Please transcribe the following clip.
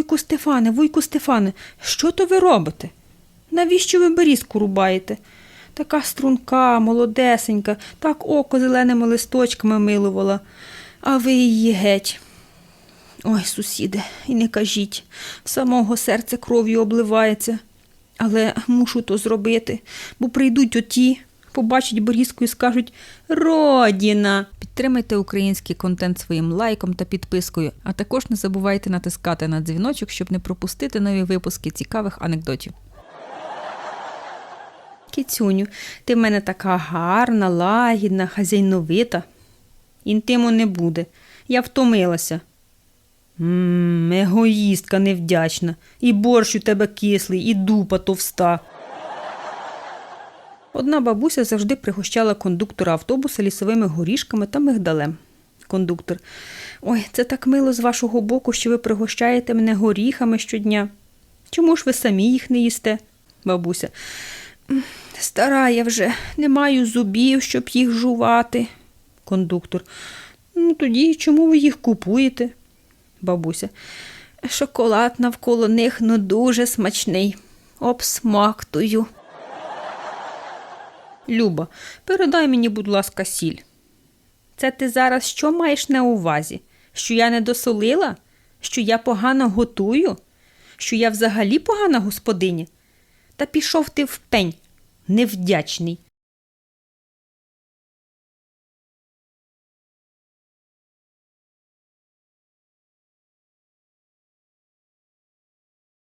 Вуйку Стефане, вуйку Стефане, що то ви робите? Навіщо ви берізку рубаєте? Така струнка, молодесенька, так око зеленими листочками милувала, а ви її геть. Ой, сусіде, і не кажіть, самого серце кров'ю обливається. Але мушу то зробити, бо прийдуть оті, побачать борізку і скажуть Родіна. Підтримайте український контент своїм лайком та підпискою, а також не забувайте натискати на дзвіночок, щоб не пропустити нові випуски цікавих анекдотів. Кіцюню, ти в мене така гарна, лагідна, хазяйновита. Інтиму не буде. Я втомилася. Мм, егоїстка невдячна. І борщ у тебе кислий, і дупа товста. Одна бабуся завжди пригощала кондуктора автобуса лісовими горішками та мигдалем. Кондуктор. Ой, це так мило з вашого боку, що ви пригощаєте мене горіхами щодня. Чому ж ви самі їх не їсте? Бабуся. «М, Стара я вже, не маю зубів, щоб їх жувати. Кондуктор. Ну тоді чому ви їх купуєте? Бабуся. Шоколад навколо них ну дуже смачний. Обсмактую. Люба, передай мені, будь ласка, сіль. Це ти зараз що маєш на увазі? Що я не досолила? Що я погано готую? Що я взагалі погана господиня? Та пішов ти в пень, невдячний.